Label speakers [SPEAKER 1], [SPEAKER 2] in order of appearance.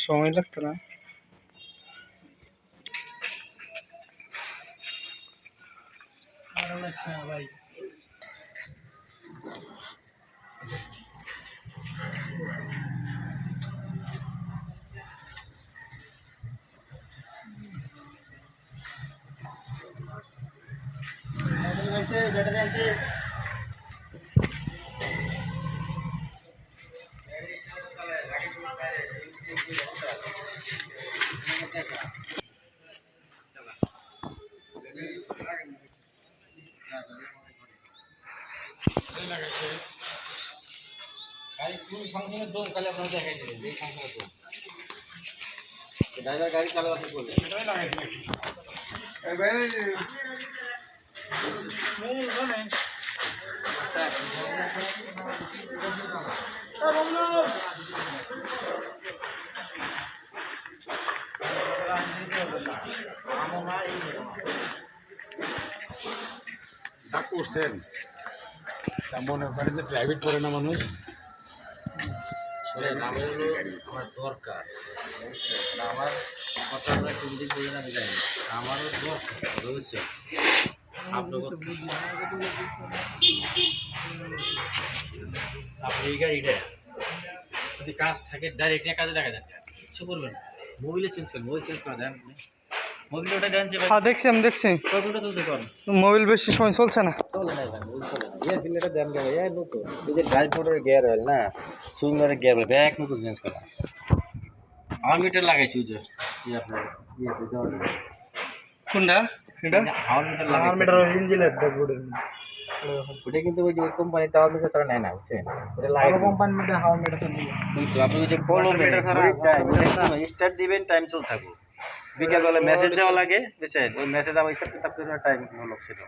[SPEAKER 1] সময় লাগতো না।
[SPEAKER 2] না ভাই ব্যাটারি আছে।
[SPEAKER 3] গাড়ি কোন ফাংশনের দোন কালে আপনারা দেখাই দেবেন যে ফাংশনের দোন ড্রাইভার গাড়ি চালাতে বলবে
[SPEAKER 4] তা তা মনে করেন যে প্রাইভেট করে না মানুষ।
[SPEAKER 3] আমার দরকার। আমার দিক বলে জানি আমারও দরকার আপনি এই গাড়িটা যদি কাজ থাকে ডাইরেক্ট কাজে লাগা দেন। কিছু করবেন মোবিলে চেঞ্জ করেন মোবিল চেঞ্জ করে দেন
[SPEAKER 1] হ্যাঁ দেখছি আমি দেখছি। মোবাইল বেশি সময় চলছে না।
[SPEAKER 3] চলে মিটার লাগাইছি ওই যে এই আপনার ইয়েতে দেওয়ার জন্য।
[SPEAKER 1] কোনটা? এটা?
[SPEAKER 3] মিটার
[SPEAKER 2] আমার মেটার ইঞ্জিনের ড্যাশবোর্ডের
[SPEAKER 3] ওটা কিন্তু ওই যে কোম্পানি টাওয়ার মিটার ছাড়া নেয় না বুঝছেন? ওটা লাগাইছি।
[SPEAKER 2] কোম্পানির মধ্যে হাওয়ার মিটার
[SPEAKER 3] কিন্তু আপনি যে বলো
[SPEAKER 2] মিটার ছাড়া
[SPEAKER 3] স্টার্ট দিবেন টাইম চলতে থাকবে। বিকেলবেলা মেসেজ দেওয়া লাগে বুঝছেন? ওই মেসেজ আমার হিসাব কিতাব টাইম হলো সেটা